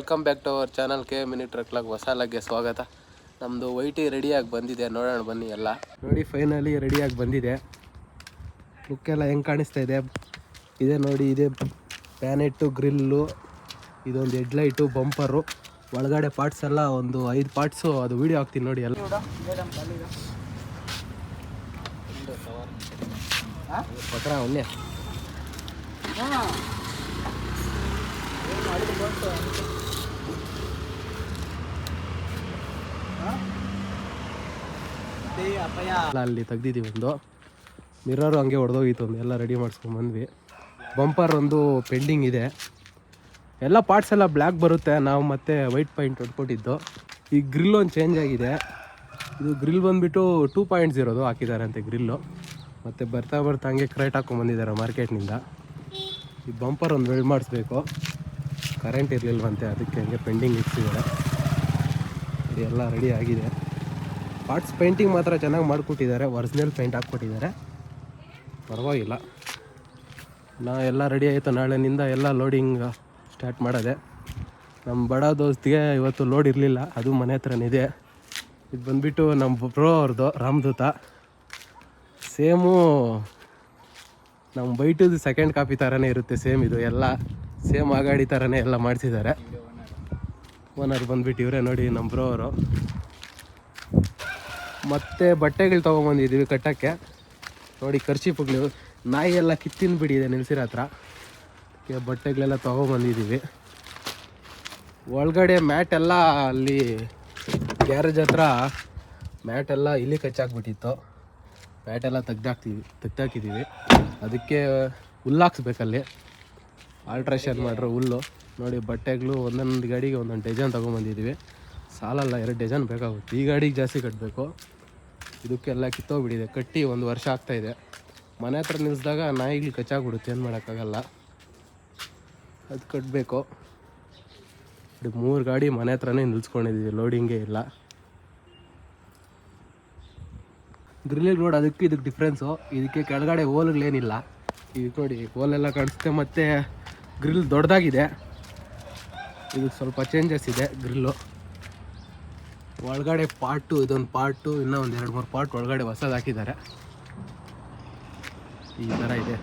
Welcome back to our channel K mini ಟ್ರಕ್ಲಾಗ್ ಹೊಸ ಲಗ್ಗೆ ಸ್ವಾಗತ. ನಮ್ಮದು ವೈಟಿ ರೆಡಿಯಾಗಿ ಬಂದಿದೆ. ನೋಡೋಣ ಬನ್ನಿ ಎಲ್ಲ. ನೋಡಿ ಫೈನಲಿ ರೆಡಿಯಾಗಿ ಬಂದಿದೆ. ಲುಕ್ ಎಲ್ಲ ಹೆಂಗೆ ಕಾಣಿಸ್ತಾ ಇದೆ. ಇದೆ ನೋಡಿ, ಇದೆ ಪ್ಯಾನೆಟ್ಟು ಗ್ರಿಲ್ಲು ಇದೊಂದು ಹೆಡ್ಲೈಟು ಬಂಪರು ಒಳಗಡೆ ಪಾರ್ಟ್ಸ್ ಎಲ್ಲ ಒಂದು ಐದು ಪಾರ್ಟ್ಸು ಅದು ವೀಡಿಯೋ ಹಾಕ್ತೀನಿ ನೋಡಿ ಎಲ್ಲ. ಪತ್ರ ಅಲ್ಲಿ ತೆಗ್ದಿದ್ದೀವಿ ಒಂದು. ಮಿರರು ಹಂಗೆ ಹೊಡೆದೋಗಿತ್ತು ಒಂದು. ಎಲ್ಲ ರೆಡಿ ಮಾಡಿಸ್ಕೊಂಡು ಬಂದ್ವಿ. ಬಂಪರ್ ಒಂದು ಪೆಂಡಿಂಗ್ ಇದೆ. ಎಲ್ಲ ಪಾರ್ಟ್ಸ್ ಎಲ್ಲ ಬ್ಲ್ಯಾಕ್ ಬರುತ್ತೆ. ನಾವು ಮತ್ತೆ ವೈಟ್ ಪಾಯಿಂಟ್ ಹೊಡ್ಕೊಟ್ಟಿದ್ದು ಈ ಗ್ರಿಲ್ ಒಂದು ಚೇಂಜ್ ಆಗಿದೆ. ಇದು ಗ್ರಿಲ್ ಬಂದುಬಿಟ್ಟು ಟೂ ಪಾಯಿಂಟ್ ಇರೋದು ಹಾಕಿದ್ದಾರೆ ಅಂತೆ ಗ್ರಿಲ್ಲು ಮತ್ತು ಬರ್ತಾ ಬರ್ತಾ ಹಂಗೆ ಕ್ರೈಟ್ ಹಾಕೊಂಡ್ಬಂದಿದ್ದಾರೆ ಮಾರ್ಕೆಟ್ನಿಂದ ಈ ಬಂಪರ್ ಒಂದು ವೆಲ್ಡ್ ಮಾಡಿಸ್ಬೇಕು. ಕರೆಂಟ್ ಇರಲಿಲ್ವಂತೆ, ಅದಕ್ಕೆ ಹಂಗೆ ಪೆಂಡಿಂಗ್ ಇಟ್ಟಿದ್ದಾರೆ ಇದೆಲ್ಲ ರೆಡಿ ಆಗಿದೆ. ಪಾರ್ಟ್ಸ್ ಪೇಂಟಿಂಗ್ ಮಾತ್ರ ಚೆನ್ನಾಗಿ ಮಾಡಿಕೊಟ್ಟಿದ್ದಾರೆ, ಒರಿಜಿನಲ್ ಪೇಂಟ್ ಹಾಕ್ಕೊಟ್ಟಿದ್ದಾರೆ. ಪರವಾಗಿಲ್ಲ. ನಾ ಎಲ್ಲ ರೆಡಿ ಆಯಿತು, ನಾಳೆನಿಂದ ಎಲ್ಲ ಲೋಡಿಂಗ್ ಸ್ಟಾರ್ಟ್ ಮಾಡೋದೆ. ನಮ್ಮ ಬಡ ದೋಸ್ತಿಗೆ ಇವತ್ತು ಲೋಡ್ ಇರಲಿಲ್ಲ, ಅದು ಮನೆ ಹತ್ರನಿದೆ ಇದು. ಬಂದುಬಿಟ್ಟು ನಮ್ಮ ಬ್ರೋ ಅವ್ರದ್ದು ರಾಮದೂತ ಸೇಮು ನಮ್ಮ ಬೈಟದು ಸೆಕೆಂಡ್ ಕಾಪಿ ಥರನೇ ಇರುತ್ತೆ ಸೇಮ್ ಇದು ಎಲ್ಲ. ಸೇಮ್ ಆಗಾಡಿ ಗಾಡಿ ಥರನೇ ಎಲ್ಲ ಮಾಡಿಸಿದ್ದಾರೆ. ಓನರ್ ಬಂದುಬಿಟ್ಟು ಇವರೇ ನೋಡಿ ನಮ್ಮ ಬ್ರೋ ಅವರು. ಮತ್ತು ಬಟ್ಟೆಗಳು ತೊಗೊಂಬಂದಿದ್ದೀವಿ ಕಟ್ಟಕ್ಕೆ. ನೋಡಿ ಖರ್ಚಿಪುಗಳು ನಾಯಿ ಎಲ್ಲ ಕಿತ್ತಿನ ಬಿಡಿದೆ ನಿಲ್ಸಿರೋ ಹತ್ರ. ಬಟ್ಟೆಗಳೆಲ್ಲ ತೊಗೊಂಬಂದಿದ್ದೀವಿ. ಒಳಗಡೆ ಮ್ಯಾಟ್ ಎಲ್ಲ ಅಲ್ಲಿ ಗ್ಯಾರೇಜ್ ಹತ್ರ ಮ್ಯಾಟ್ ಎಲ್ಲ ಇಲ್ಲಿ ಕಚ್ಚಾಕ್ಬಿಟ್ಟಿತ್ತು. ಮ್ಯಾಟ್ ಎಲ್ಲ ತೆಗ್ದಾಕ್ತೀವಿ ತೆಗ್ದಾಕಿದ್ದೀವಿ. ಅದಕ್ಕೆ ಹುಲ್ಲಾಕ್ಸ್ಬೇಕಲ್ಲಿ ಆಲ್ಟ್ರೇಷನ್ ಮಾಡಿರೋ ಹುಲ್ಲು. ನೋಡಿ, ಬಟ್ಟೆಗಳು ಒಂದೊಂದು ಗಾಡಿಗೆ ಒಂದೊಂದು ಡಜನ್ ತೊಗೊಂಬಂದಿದ್ದೀವಿ. ಸಾಲಲ್ಲ, ಎರಡು ಡಜನ್ ಬೇಕಾಗುತ್ತೆ. ಈ ಗಾಡಿಗೆ ಜಾಸ್ತಿ ಕಟ್ಟಬೇಕು ಇದಕ್ಕೆಲ್ಲ ಕಿತ್ತೋಗ್ಬಿಟ್ಟಿದೆ. ಕಟ್ಟಿ ಒಂದು ವರ್ಷ ಆಗ್ತಾಯಿದೆ ಮನೆ ಹತ್ರ ನಿಲ್ಲಿಸಿದಾಗ ನಾಯಿಗಳು ಕಚ್ಚಾಗ್ಬಿಡುತ್ತೆ. ಏನು ಮಾಡೋಕ್ಕಾಗಲ್ಲ. ಅದು ಕಟ್ಟಬೇಕು ಇದು ಮೂರು ಗಾಡಿ ಮನೆ ಹತ್ರನೇ ನಿಲ್ಸ್ಕೊಂಡಿದ್ದೀವಿ ಲೋಡಿಂಗೇ ಇಲ್ಲ. ಗ್ರಿಲ್ಲಿ ನೋಡಿ ಅದಕ್ಕೆ ಇದಕ್ಕೆ ಡಿಫ್ರೆನ್ಸು ಇದಕ್ಕೆ ಕೆಳಗಡೆ ಹೋಲ್ಗಳೇನಿಲ್ಲ ಇದಕ್ಕೆ ನೋಡಿ ಹೋಲೆಲ್ಲ ಕಾಣಿಸುತ್ತೆ. ಮತ್ತು ಗ್ರಿಲ್ ದೊಡ್ಡದಾಗಿದೆ ಇದಕ್ಕೆ ಸ್ವಲ್ಪ ಚೇಂಜಸ್ ಇದೆ ಗ್ರಿಲ್ಲು. ಒಳಗಡೆ ಪಾರ್ಟು, ಇದೊಂದು ಪಾರ್ಟು ಇನ್ನೂ ಒಂದು ಎರಡು ಮೂರು ಪಾರ್ಟ್ ಒಳಗಡೆ ಹೊಸದು ಹಾಕಿದ್ದಾರೆ ಈ ಥರ ಇದೆ.